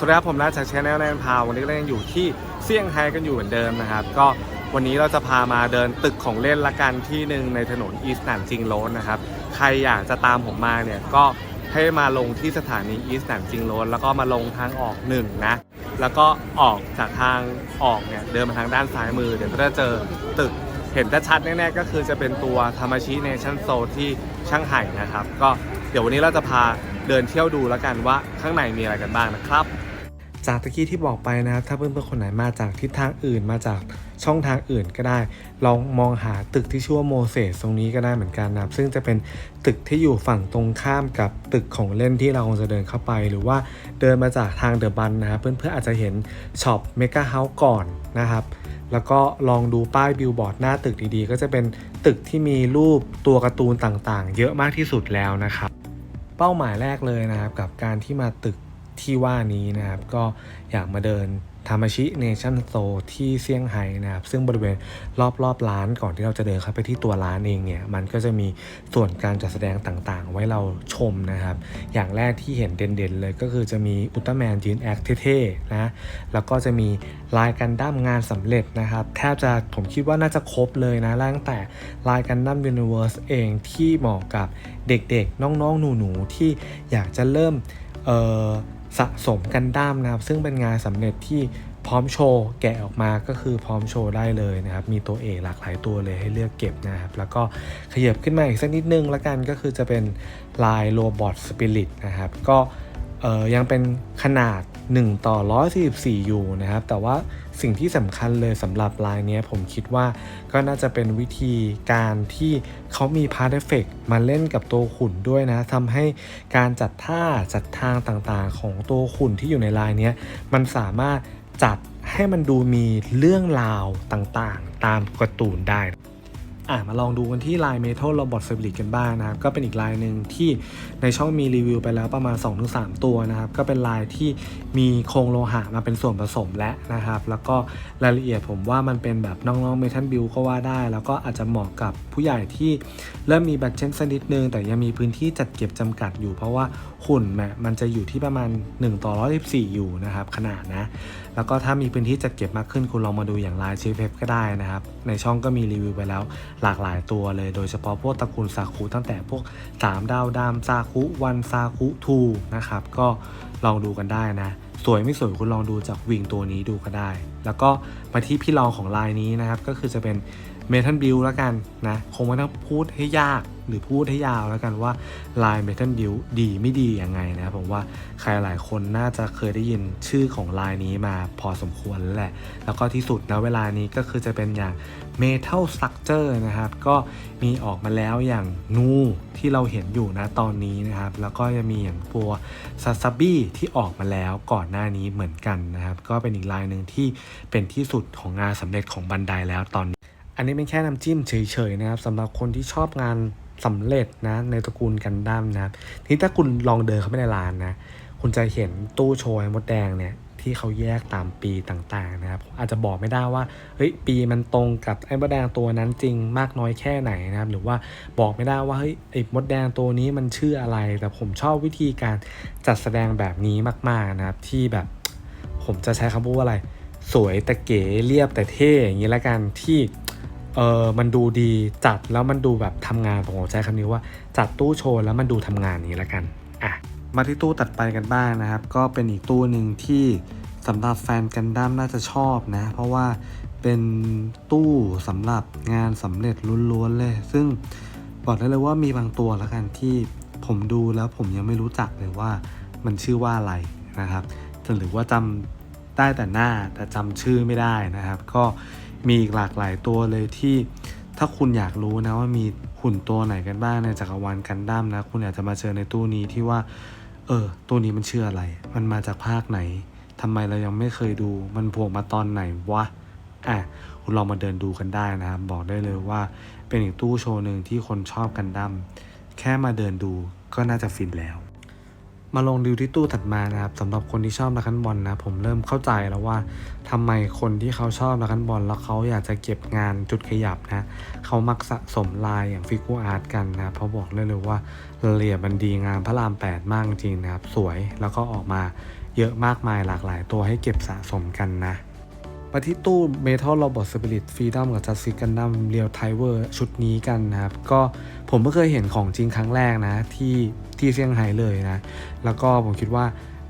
สวัสดีครับผมราจากชแนลแนนพาววันนี้เรายังอยู่ที่เซี่ยงไฮ้กันอยู่เหมือนเดิมนะครับ ก็วันนี้เราจะพามาเดินตึกของเล่นละกันที่หนึ่งในถนนอีสต์หนานจิงโรดนะครับ ใครอยากจะตามผมมาเนี่ยก็ให้มาลงที่สถานีอีสต์หนานจิงโรดแล้วก็มาลงทางออกหนึ่งนะ แล้วก็ออกจากทางออกเนี่ยเดินมาทางด้านซ้ายมือ เดี๋ยวก็จะเจอตึกเห็นชัดแน่ๆก็คือจะเป็นตัวธรรมชิเนชั่นโซที่ช่างไห่นะครับ ก็เดี๋ยววันนี้เราจะพา เดินเที่ยวดูแล้วกันว่าข้างในมีอะไรกันบ้างนะครับ จากตะกี้ที่บอกไปนะครับ ถ้าเพื่อนๆคนไหนมาจากทิศทางอื่นมาจากช่องทางอื่นก็ได้ ลองมองหาตึกที่ชื่อว่าโมเสสตรงนี้ก็ได้เหมือนกันนะครับ ซึ่งจะเป็นตึกที่อยู่ฝั่งตรงข้ามกับตึกของเล่นที่เราจะเดินเข้าไป หรือว่าเดินมาจากทางเดอะบันนะครับเพื่อนๆอาจจะเห็นช็อปเมกาเฮาส์ก่อนนะครับแล้วก็ลองดูป้ายบิลบอร์ดหน้าตึกดีๆ ก็จะเป็นตึกที่มีรูปตัวการ์ตูนต่างๆ เยอะมากที่สุดแล้วนะครับ เป้าหมายแรกเลยนะครับ กับการที่มาตึกที่ว่านี้นะครับ ก็อยากมาเดิน ทามาชิเนชั่นโซที่เซี่ยงไฮ้นะครับ ซึ่งบริเวณรอบๆร้านก่อนที่เราจะเดินเข้าไปที่ตัวร้านเองเนี่ย มันก็จะมีส่วนการจัดแสดงต่างๆ ไว้เราชมนะครับ อย่างแรกที่เห็นเด่นๆเลยก็คือจะมีอุลตร้าแมนยืนแอคเท่ๆนะ แล้วก็จะมีลายกันดั้มงานสำเร็จนะครับ แทบจะผมคิดว่าน่าจะครบเลยนะตั้งแต่ลายกันดั้มยูนิเวอร์สเองที่เหมาะกับเด็กๆ น้องๆ หนูๆ ที่อยากจะเริ่มเอ่อ สะสมกันด้ามนะครับ ซึ่งเป็นงานสำเร็จที่พร้อมโชว์แกะออกมาก็คือพร้อมโชว์ได้เลยนะครับ มีตัวเอกหลากหลายตัวเลยให้เลือกเก็บนะครับ แล้วก็ขยับขึ้นมาอีกสักนิดนึงละกันก็คือจะเป็นลายโรบอทสปิริตนะครับ ก็ยังเป็นขนาด 1 ต่อ 144 อยู่นะครับ แต่ว่าสิ่งที่สำคัญเลยสำหรับลายนี้ผมคิดว่าก็น่าจะเป็นวิธีการที่เขามีพาร์ทเอฟเฟกมาเล่นกับตัวขุนด้วยนะทำให้การจัดท่าจัดทางต่างๆ ของตัวขุนที่อยู่ในลายนี้มันสามารถจัดให้มันดูมีเรื่องราวต่างๆ ตามการ์ตูนได้ อะมาลองดูกันที่ลาย Metal Robot f a b r i c กันบ้างนะครับ ก็เป็นอีกลายหนึ่งที่ในช่องมีรีวิวไปแล้วประมาณ 2-3 ตัวนะครับ ก็เป็นลายที่มีโครงโลหะมาเป็นส่วนผสมแล้วนะครับ แล้วก็รายละเอียดผมว่ามันเป็นแบบน้องๆ Metal Build ก็ว่าได้ แล้วก็อาจจะเหมาะกับผู้ใหญ่ที่เริ่มมีบัตเจ็ตสักนิดนึง แต่ยังมีพื้นที่จัดเก็บจำกัดอยู่เพราะว่าหุ่นแมมันจะอยู่ที่ประมาณ 1 ต่อ 114 อยู่นะครับ ขนาดนะ แล้วก็ถ้ามีพื้นที่จัดเก็บมากขึ้นคุณลองมาดูอย่างลายชีฟเฟก็ได้นะครับ ในช่องก็มีรีวิวไปแล้วหลากหลายตัวเลย โดยเฉพาะพวกตระกูลซาคุตั้งแต่พวก 3 ดาวดำซาคุวันซาคุทูนะครับ ก็ลองดูกันได้นะสวยไม่สวยคุณลองดูจากวิงตัวนี้ดูก็ได้ แล้วก็มาที่พี่รองของลายนี้นะครับ ก็คือจะเป็นเมทัลบิลแล้วกันนะ คงไม่ต้องพูดให้ยาก หรือพูดให้ยาวแล้วกันว่าลายเมทัลบิลดีไม่ดียังไงนะครับผมว่าใครหลายคนน่าจะเคยได้ยินชื่อของลายนี้มาพอสมควรแหละ แล้วก็ที่สุดนะเวลานี้ก็คือจะเป็นอย่าง Metal Structure นะครับ ก็มีออกมาแล้วอย่างนูที่เราเห็นอยู่นะตอนนี้นะครับ แล้วก็จะมีอย่างตัวซาซาบิที่ออกมาแล้วก่อนหน้านี้เหมือนกันนะครับ ก็เป็นอีกลายหนึ่งที่เป็นที่สุดของงานสำเร็จของบันไดแล้วตอนนี้ อันนี้เป็นแค่น้ำจิ้มเฉยๆนะครับสำหรับคนที่ชอบงาน สำเร็จนะในตระกูลกันดั้มนะครับทีถ้าคุณลองเดินเข้าไปในร้านนะ คุณจะเห็นตู้โชว์มดแดงเนี่ยที่เขาแยกตามปีต่างๆนะครับ อาจจะบอกไม่ได้ว่าเฮ้ยปีมันตรงกับไอ้มดแดงตัวนั้นจริงมากน้อยแค่ไหนนะครับ หรือว่าบอกไม่ได้ว่าเฮ้ยไอ้มดแดงตัวนี้มันชื่ออะไร แต่ผมชอบวิธีการจัดแสดงแบบนี้มากๆนะครับ ที่แบบผมจะใช้คำพูดว่าอะไร สวยแต่เก๋เรียบแต่เท่อย่างนี้ละกันที่ เออมันดูดีจัดแล้วมันดูแบบทำงานผมขอใช้คำนี้ว่าจัดตู้โชว์แล้วมันดูทำงานนี้ละกันอะมาที่ตู้ตัดไปกันบ้างนะครับ ก็เป็นอีกตู้หนึ่งที่สำหรับแฟนกันดั้มน่าจะชอบนะ เพราะว่าเป็นตู้สำหรับงานสำเร็จล้วนๆเลย ซึ่งบอกได้เลยว่ามีบางตัวแล้วกันที่ผมดูแล้วผมยังไม่รู้จักเลยว่ามันชื่อว่าอะไรนะครับหรือว่าจำได้แต่หน้าแต่จำชื่อไม่ได้นะครับ ก็ มีอีกหลากหลายตัวเลยที่ถ้าคุณอยากรู้นะว่ามีหุ่นตัวไหนกันบ้างในจักรวาลกันดั้มนะ คุณอาจจะมาเจอในตู้นี้ที่ว่า เออ ตัวนี้มันชื่ออะไร มันมาจากภาคไหนทำไมเรายังไม่เคยดู มันโผล่มาตอนไหนวะ อะ คุณลองมาเดินดูกันได้นะครับ บอกได้เลยว่า เป็นอีกตู้โชว์หนึ่งที่คนชอบกันดั้ม แค่มาเดินดูก็น่าจะฟินแล้ว มาลงดูที่ตู้ถัดมานะครับสำหรับคนที่ชอบนักขันบอลนะผมเริ่มเข้าใจแล้วว่าทำไมคนที่เขาชอบนักขันบอล แล้วเขาอยากจะเก็บงานจุดขยับนะเขามักสะสมลายอย่างฟิกูอาร์ตกันนะเพราะบอกเลยเลยว่ารายละเอียดมันดีงามพระราม 8 มากจริงนะครับ สวยแล้วก็ออกมาเยอะมากมายหลากหลายตัวให้เก็บสะสมกันนะ มาที่ตู้ Metal Robot Spirit Freedom กับ Justice Gundam Real Timer ชุดนี้กันนะครับ ก็ผมเพิ่งเคยเห็นของจริงครั้งแรกนะ ที่ที่เซี่ยงไฮ้เลยนะ แล้วก็ผมคิดว่า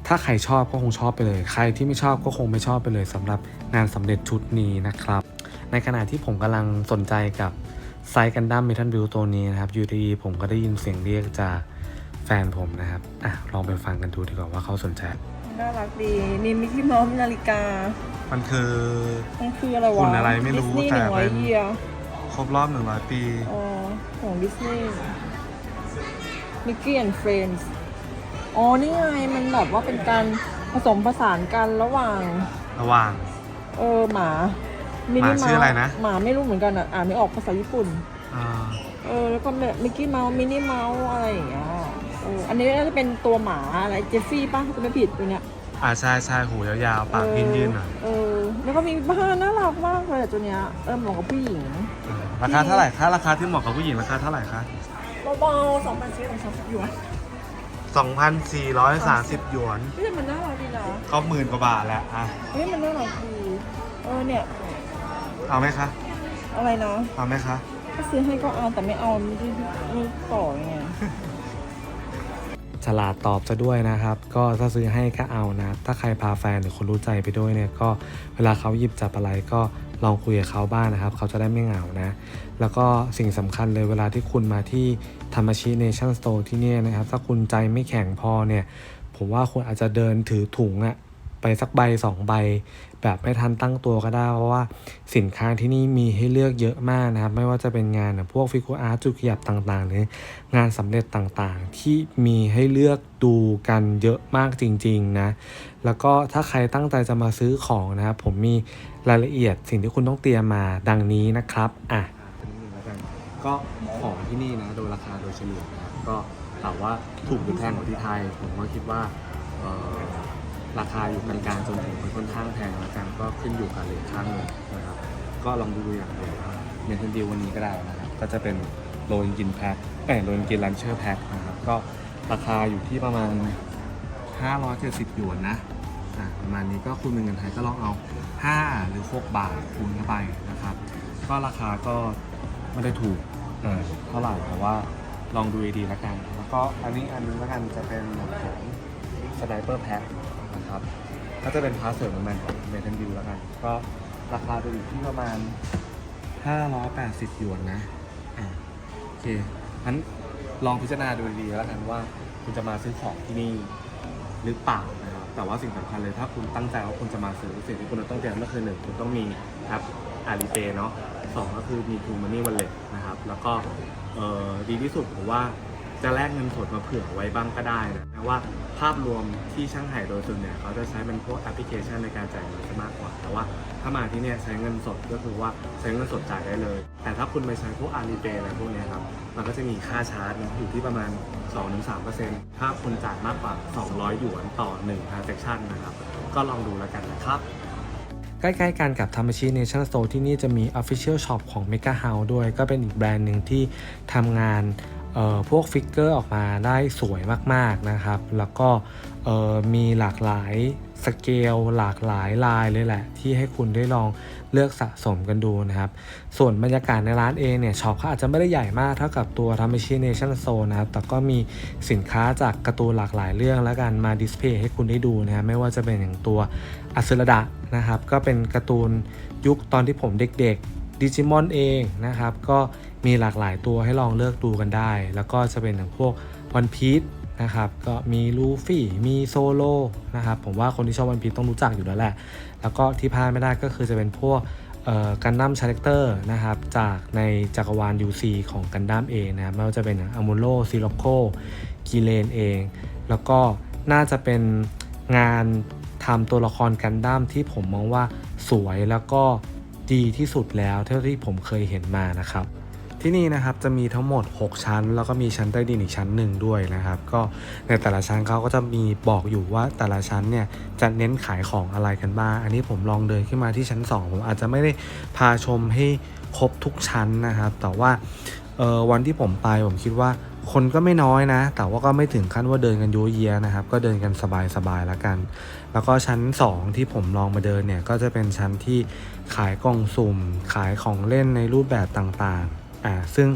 ถ้าใครชอบก็คงชอบไปเลย ใครที่ไม่ชอบก็คงไม่ชอบไปเลยสำหรับงานสำเร็จชุดนี้นะครับ ในขณะที่ผมกำลังสนใจกับไซกันดั้มเมทัลบิวตัวนี้นะครับอยู่ดีผมก็ได้ยินเสียงเรียกจากแฟนผมนะครับอะลองไปฟังกันดูดีกว่าว่าเขาสนใจน่ารักดี มีมิกกี้เมาส์มีนาฬิกา มันคือมันคืออะไรวะหุ่นอะไรไม่รู้ดิสนีย์แต่หนึ่งร้อเป็ยนเยียร์ครบรอบ100ปี อ๋อของดิสนีย์มิกกี้แอนด์เฟรนด์อ๋อนี่ไงมันแบบว่าเป็นการผสมผสานกันระหว่าง ระหว่าง เออหมา หมาชื่ออะไรนะ หมาไม่รู้เหมือนกันอะอ่านไม่ออกภาษาญี่ปุ่น อ่าเออแล้วก็แบบมิกกี้เมาส์มินนี่เมาส์อะไรอย่างเงี้ยเอออันนี้น่าจะเป็นตัวหมาอะไรเจฟฟี่ป่ะจะไม่ผิดตัวเนี้ย อ่าใช่ใช่หูยาวๆ ปากยื่นๆหน่อยเออ แล้วก็มีบ้านน่ารักมากเลยอะตัวเนี้ย เออเหมาะกับผู้หญิง อ่าราคาเท่าไหร่คะราคาที่เหมาะกับผู้หญิงราคาเท่าไหร่คะเบาๆสองพันสี่ร้อยสามสิบหยวน2,430หยวนเฮ้ยมันน่ารักดีนะก็หมื่นกว่าบาทแล้วอะเฮ้ยมันน่ารักดี เออเนี่ย เอาไหมคะอะไรนะเอาไหมคะ ถ้าซื้อให้ก็เอาแต่ไม่เอาไม่ได้ไม่ต่อไง ฉลาดตอบซะด้วยนะครับ ก็ถ้าซื้อให้ก็เอานะ ถ้าใครพาแฟนหรือคนรู้ใจไปด้วยเนี่ยก็เวลาเขาหยิบจับอะไรก็ลองคุยกับเขาบ้างนะครับ เขาจะได้ไม่เหงานะ แล้วก็สิ่งสำคัญเลยเวลาที่คุณมาที่ธรรมชิเนชั่นสโตร์ที่นี่นะครับ ถ้าคุณใจไม่แข็งพอเนี่ย ผมว่าคุณอาจจะเดินถือถุงอะ ไปสักใบสองใบ แบบไม่ทันตั้งตัวก็ได้ เพราะว่าสินค้าที่นี่มีให้เลือกเยอะมากนะครับ ไม่ว่าจะเป็นงานพวกฟิกูอาร์ตจุดขยับต่างๆ หรืองานสำเร็จต่างๆ ที่มีให้เลือกดูกันเยอะมากจริงๆนะ แล้วก็ถ้าใครตั้งใจจะมาซื้อของนะครับ ผมมีรายละเอียดสิ่งที่คุณต้องเตรียมมาดังนี้นะครับอะก็ของที่นี่นะโดยราคาโดยเฉลี่ยนะก็ถามว่าถูกหรือแพงกว่าที่ไทย ผมก็คิดว่า ราคาอยู่กลางๆจนถึงค่อนข้างแพงแล้วกันก็ขึ้นอยู่กับเลทข้างเลยนะครับ ก็ลองดูอย่างเดียวเมนเทนดิววันนี้ก็ได้นะครับก็จะเป็นโรยกินแพ็คเอ้โรยกินลันเชอร์แพ็คนะครับก็ราคาอยู่ที่ประมาณ 570หยวนนะประมาณนี้ก็คูณเป็นเงินไทยก็ลองเอา 5 หรือ 6 บาทคูณเข้าไปนะครับ ก็ราคาก็ไม่ได้ถูกเออเท่าไหร่แต่ว่าลองดูดีๆแล้วกัน แล้วก็อันนี้อันนึงแล้วกันจะเป็นของสไนเปอร์แพ็ค นะครับ ก็จะเป็นพาสเสริมของมันของเมทัลดิวแล้วกัน ก็ราคาจะอยู่ที่ประมาณ 580หยวนนะอะโอเคงั้นลองพิจารณาดูดีๆแล้วกันว่าคุณจะมาซื้อของที่นี่หรือเปล่านะครับ แต่ว่าสิ่งสำคัญเลยถ้าคุณตั้งใจว่าคุณจะมาซื้อสิ่งที่คุณต้องเตรียมก็คือหนึ่งคุณต้องมีแอปอาลีเปเนาะสองก็คือมี True Money Wallet นะครับ แล้วก็ดีที่สุดผมว่า จะแลกเงินสดมาเผื่อไว้บ้างก็ได้นะว่าภาพรวมที่ช่างไห่โดยส่วนใหญ่เขาจะใช้เป็นพวกแอปพลิเคชันในการจ่ายเงินซะมากกว่า แต่ว่าถ้ามาที่เนี่ยใช้เงินสดก็คือว่าใช้เงินสดจ่ายได้เลย แต่ถ้าคุณไปใช้พวกอาลีเปอะไรพวกนี้ครับมันก็จะมีค่าชาร์จอยู่ที่ประมาณ 2-3%ถ้าคุณจ่ายมากกว่า 200 หยวนต่อ1 transaction นะครับ ก็ลองดูแล้วกันนะครับใกล้ๆกันกับ t a m a c h i Nation Store ที่นี่จะมี Official Shop ของ Mega House ด้วย ก็เป็นอีกแบรนด์หนึ่งที่ทำงาน พวกฟิกเกอร์ออกมาได้สวยมากๆนะครับ แล้วก็มีหลากหลายสเกลหลากหลายลายเลยแหละ ที่ให้คุณได้ลองเลือกสะสมกันดูนะครับ ส่วนบรรยากาศในร้านเองเนี่ยช็อปเขาอาจจะไม่ได้ใหญ่มากเท่ากับตัว t a m a c h i Nation Store นะครับ แต่ก็มีสินค้าจากการ์ตูนหลากหลายเรื่องแล้วกันมาดิสเพย์ให้คุณได้ดูนะครับไม่ว่าจะเป็นอย่างตัวอัสรดะนะครับ ก็เป็นการ์ตูนยุคตอนที่ผมเด็กๆ ดิจิมอนเองนะครับ ก็มีหลากหลายตัวให้ลองเลือกดูกันได้ แล้วก็จะเป็นอย่างพวกวันพีชนะครับ ก็มีลูฟี่ มีโซโลนะครับ ผมว่าคนที่ชอบวันพีชต้องรู้จักอยู่แล้วแหละ แล้วก็ที่พลาดไม่ได้ก็คือจะเป็นพวกกันดั้มชาแรคเตอร์นะครับ จากในจักรวาล UC ของกันดั้มเองนะครับไม่ว่าจะเป็นอมูโ o ซิโ o โคกีเลนเอง แล้วก็น่าจะเป็นงานทำตัวละครกันดั้มที่ผมมองว่าสวยแล้วก็ ดีที่สุดแล้วเท่าที่ผมเคยเห็นมานะครับ ที่นี่นะครับจะมีทั้งหมด 6 ชั้น แล้วก็มีชั้นใต้ดินอีกชั้นหนึ่งด้วยนะครับ ก็ในแต่ละชั้นเขาก็จะมีบอกอยู่ว่าแต่ละชั้นเนี่ยจะเน้นขายของอะไรกันบ้าง อันนี้ผมลองเดินขึ้นมาที่ชั้น 2 ผมอาจจะไม่ได้พาชมให้ครบทุกชั้นนะครับ แต่ว่าวันที่ผมไปผมคิดว่า คนก็ไม่น้อยนะ แต่ว่าก็ไม่ถึงขั้นว่าเดินกันโยเยะนะครับ ก็เดินกันสบายๆแล้วกัน แล้วก็ชั้น 2 ที่ผมลองมาเดินเนี่ย ก็จะเป็นชั้นที่ขายกล่องสุ่ม ขายของเล่นในรูปแบบต่างๆ อ่า ซึ่ง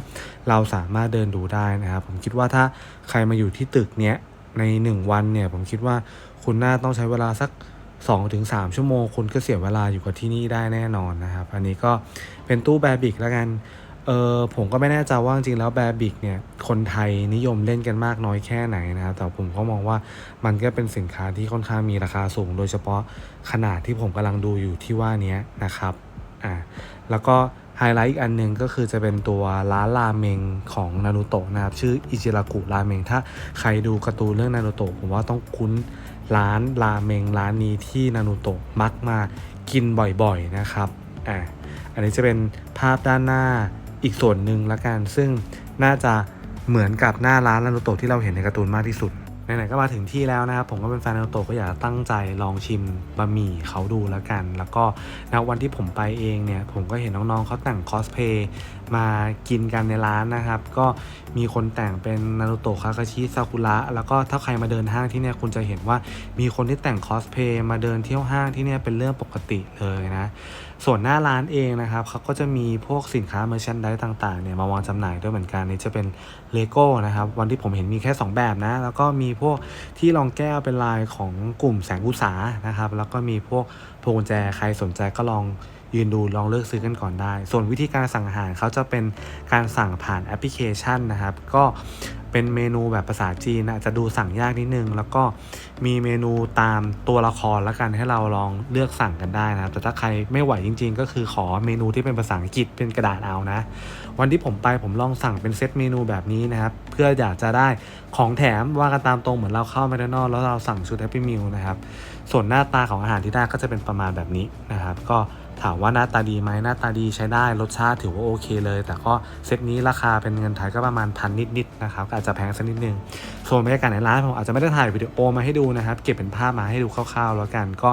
เราสามารถเดินดูได้นะครับ ผมคิดว่าถ้าใครมาอยู่ที่ตึกเนี้ยใน 1 วันเนี่ย ผมคิดว่าคุณน่าต้องใช้เวลาสัก2-3 ชั่วโมง คุณก็เสียเวลาอยู่กับที่นี่ได้แน่นอนนะครับ อันนี้ก็เป็นตู้แบบิกแล้วกัน เออผมก็ไม่แน่ใจว่าจริงแล้วแบบิกเนี่ยคนไทยนิยมเล่นกันมากน้อยแค่ไหนนะครับแต่ผมก็มองว่ามันก็เป็นสินค้าที่ค่อนข้างมีราคาสูง โดยเฉพาะขนาดที่ผมกำลังดูอยู่ที่ว่านี้นะครับอ่าแล้วก็ไฮไลท์อีกอันหนึ่งก็คือจะเป็นตัวร้านราเมงของนารูโตะนะครับชื่ออิจิรากุราเมงถ้าใครดูการ์ตูนเรื่องนารูโตะผมว่าต้องคุ้นร้านราเมงร้านนี้ที่นารูโตะมักมากินบ่อยๆนะครับอ่าอันนี้จะเป็นภาพด้านหน้า อีกส่วนหนึ่งละกัน ซึ่งน่าจะเหมือนกับหน้าร้านนารูโตะที่เราเห็นในการ์ตูนมากที่สุดไหนๆก็มาถึงที่แล้วนะครับ ผมก็เป็นแฟนนารูโตะก็อยากตั้งใจลองชิมบะหมี่เขาดูแล้วกัน แล้วก็ณวันที่ผมไปเองเนี่ย ผมก็เห็นน้องๆเขาแต่งคอสเพย์มากินกันในร้านนะครับ ก็มีคนแต่งเป็นนารูโตะคาคาชิซากุระแล้วก็ถ้าใครมาเดินห้างที่เนี่ยคุณจะเห็นว่ามีคนที่แต่งคอสเพย์มาเดินเที่ยวห้างที่เนี่ยเป็นเรื่องปกติเลยนะส่วนหน้าร้านเองนะครับเขาก็จะมีพวกสินค้าเมอร์ชันไดต่างๆเนี่ยมาวางจำหน่ายด้วยเหมือนกันนี่จะเป็นเลโก้นะครับวันที่ผมเห็นมีแค่ 2 แบบนะ แล้วก็มีพวกที่รองแก้วเป็นลายของกลุ่มแสงอุตสานะครับแล้วก็มีพวกพวงกุญแจใครสนใจก็ลอง ยืนดูลองเลือกซื้อกันก่อนได้ ส่วนวิธีการสั่งอาหารเขาจะเป็นการสั่งผ่านแอปพลิเคชันนะครับ ก็เป็นเมนูแบบภาษาจีนนะอาจจะดูสั่งยากนิดนึง แล้วก็มีเมนูตามตัวละครแล้วกันให้เราลองเลือกสั่งกันได้นะครับ แต่ถ้าใครไม่ไหวจริง ๆ ก็คือขอเมนูที่เป็นภาษาอังกฤษเป็นกระดาษเอานะ วันที่ผมไปผมลองสั่งเป็นเซตเมนูแบบนี้นะครับ เพื่ออยากจะได้ของแถมว่ากันตามตรงเหมือนเราเข้าแมคโดนัลล์แล้วเราสั่งชุดแฮปปี้มิลนะครับ ส่วนหน้าตาของอาหารที่ได้ก็จะเป็นประมาณแบบนี้นะครับ ก็ ถามว่าหน้าตาดีไหมหน้าตาดีใช้ได้รสชาติถือว่าโอเคเลย แต่ก็เซตนี้ราคาเป็นเงินไทยก็ประมาณพันนิดๆนะครับอาจจะแพงสักนิดนึงส่วนบรรยากาศในร้านผมอาจจะไม่ได้ถ่ายวิดีโอมาให้ดูนะครับ เก็บเป็นภาพมาให้ดูคร่าวๆ แล้วกันก็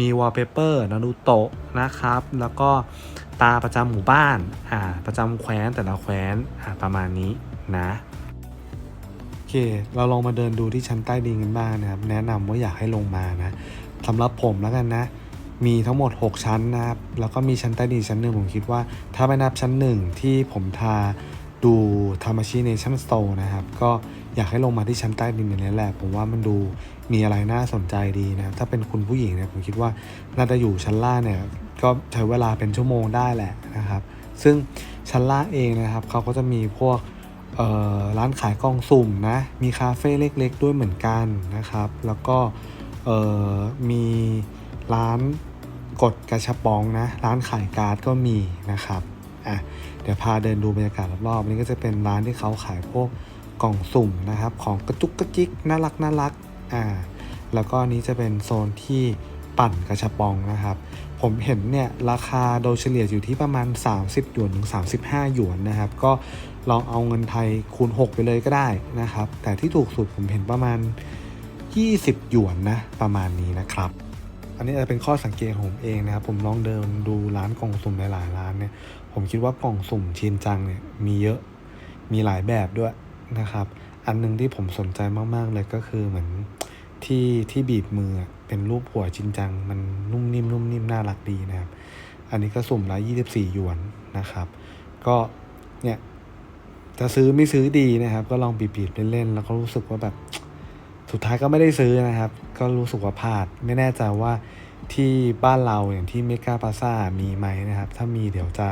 มีวอลเปเปอร์นารูโตะนะครับ แล้วก็ตาประจำหมู่บ้านอ่าประจำแคว้นแต่ละแคว้นอ่าประมาณนี้นะโอเค เราลองมาเดินดูที่ชั้นใต้ดินกันบ้างนะครับ แนะนำว่าอยากให้ลงมานะสำหรับผมแล้วกันนะ มีทั้งหมด 6 ชั้นนะครับ แล้วก็มีชั้นใต้ดินชั้นหนึ่งผมคิดว่า ถ้าไม่นับชั้นหนึ่งที่ผมทาดูทามาชิเนชั่นสโตร์นะครับ ก็อยากให้ลงมาที่ชั้นใต้ดินอย่างนี้แหละผมว่ามันดูมีอะไรน่าสนใจดีนะครับ ถ้าเป็นคุณผู้หญิงเนี่ยผมคิดว่าน่าจะอยู่ชั้นล่างเนี่ยก็ใช้เวลาเป็นชั่วโมงได้แหละนะครับ ซึ่งชั้นล่างเองนะครับเขาก็จะมีพวกร้านขายกล่องสุ่มนะ มีคาเฟ่เล็กๆ ด้วยเหมือนกันนะครับ แล้วก็มีร้าน กดกระชับปองนะ ร้านขายการ์ดก็มีนะครับอะเดี๋ยวพาเดินดูบรรยากาศรอบๆนี่ก็จะเป็นร้านที่เขาขายพวกกล่องสุ่มนะครับ ของกระจุกกระจิกน่ารักน่ารักอ่าแล้วก็อันนี้จะเป็นโซนที่ปั่นกระชับปองนะครับ ผมเห็นเนี่ยราคาโดยเฉลี่ยอยู่ที่ประมาณ 30 หยวนถึง 35 หยวนนะครับ ก็ลองเอาเงินไทยคูณ 6 ไปเลยก็ได้นะครับ แต่ที่ถูกสุดผมเห็นประมาณ 20 หยวนนะประมาณนี้นะครับ อันนี้จะเป็นข้อสังเกตของผมเองนะครับ ผมลองเดินดูร้านกล่องสุ่มหลายๆร้านเนี่ย ผมคิดว่ากล่องสุ่มชินจังเนี่ยมีเยอะ มีหลายแบบด้วยนะครับ อันหนึงที่ผมสนใจมากๆเลยก็คือเหมือนที่ที่บีบมือเป็นรูปหัวจริงจัง มันนุ่มนิ่มนุ่มนิ่มน่ารักดีนะครับ อันนี้ก็สุ่มละ24หยวนนะครับ ก็เนี่ยจะซื้อไม่ซื้อดีนะครับ ก็ลองบีบๆเล่นๆแล้วก็รู้สึกว่าแบบ สุดท้ายก็ไม่ได้ซื้อนะครับ ก็รู้สึกว่าพลาด ไม่แน่ใจว่าที่บ้านเราอย่างที่เมกาพาซ่ามีไหมนะครับ ถ้ามีเดี๋ยวจะ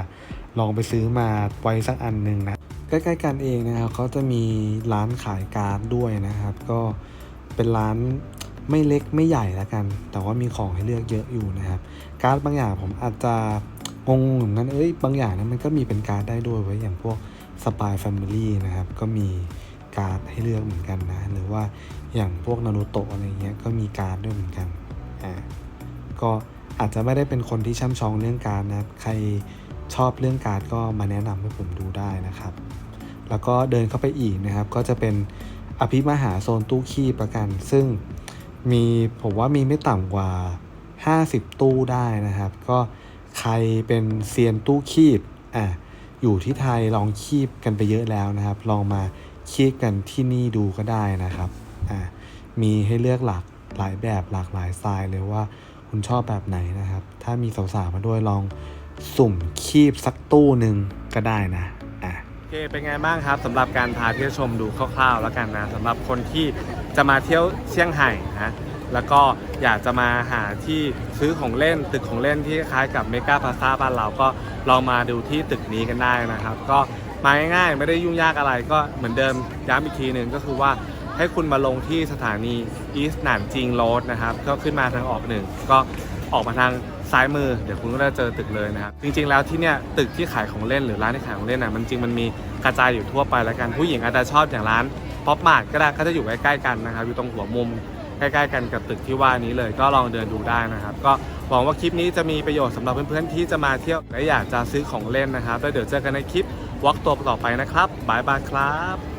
ลองไปซื้อมาไว้สักอันหนึ่งนะใกล้ๆกันเองนะครับเขาจะมีร้านขายการ์ดด้วยนะครับ ก็เป็นร้านไม่เล็กไม่ใหญ่แล้วกัน แต่ว่ามีของให้เลือกเยอะอยู่นะครับ การ์ดบางอย่างผมอาจจะงงเหมือนกันเอ้ยบางอย่างนะมันก็มีเป็นการ์ดได้ด้วยไว้ยอย่างพวกสปายแฟมิลี่นะครับ ก็มีการ์ดให้เลือกเหมือนกันนะ หรือว่า อย่างพวกนารูโตะอะไรเงี้ยก็มีการ์ดด้วยเหมือนกันอ่าก็อาจจะไม่ได้เป็นคนที่ช่ำชองเรื่องการ์ดนะครับใครชอบเรื่องการ์ดก็มาแนะนำให้ผมดูได้นะครับ แล้วก็เดินเข้าไปอีกนะครับ ก็จะเป็นอภิมหาโซนตู้คีบประกัน ซึ่งมีผมว่ามีไม่ต่ำกว่า 50 ตู้ได้นะครับ ก็ใครเป็นเซียนตู้คีบอะอยู่ที่ไทยลองคีบกันไปเยอะแล้วนะครับ ลองมาคีบกันที่นี่ดูก็ได้นะครับ อ่ามีให้เลือกหลากหลายแบบหลากหลายสไตล์เลยว่าคุณชอบแบบไหนนะครับ ถ้ามีสาวๆมาด้วยลองสุ่มคีบสักตู้หนึ่งก็ได้นะอะโอเคเป็นไงบ้างครับสำหรับการพาเที่ยวชมดูคร่าวๆ แล้วกันนะสำหรับคนที่จะมาเที่ยวเซี่ยงไฮ้นะแล้วก็อยากจะมาหาที่ซื้อของเล่นตึกของเล่นที่คล้ายกับเมกาพาซาบ้านเราก็ลองมาดูที่ตึกนี้กันได้นะครับ ก็มาง่ายๆไม่ได้ยุ่งยากอะไรก็เหมือนเดิมย้ำอีกทีหนึ่งก็คือว่า ให้คุณมาลงที่สถานีอีสต์หนานจิงโรดนะครับ ก็ขึ้นมาทางออกหนึ่งก็ออกมาทางซ้ายมือเดี๋ยวคุณก็จะเจอตึกเลยนะครับ จริงๆแล้วที่เนี่ยตึกที่ขายของเล่นหรือร้านที่ขายของเล่นน่ะมันจริงมันมีกระจายอยู่ทั่วไปแล้วกันผู้หญิงอาจจะชอบอย่างร้านป๊อปมาร์ทก็ได้ก็จะอยู่ใกล้ๆกันนะครับ อยู่ตรงหัวมุมใกล้ๆกันกับตึกที่ว่านี้เลยก็ลองเดินดูได้นะครับ ก็หวังว่าคลิปนี้จะมีประโยชน์สำหรับเพื่อนๆที่จะมาเที่ยวและอยากจะซื้อของเล่นนะครับแล้วเดี๋ยวเจอกันในคลิปวอล์กตัวต่อไปนะครับบายบายครับ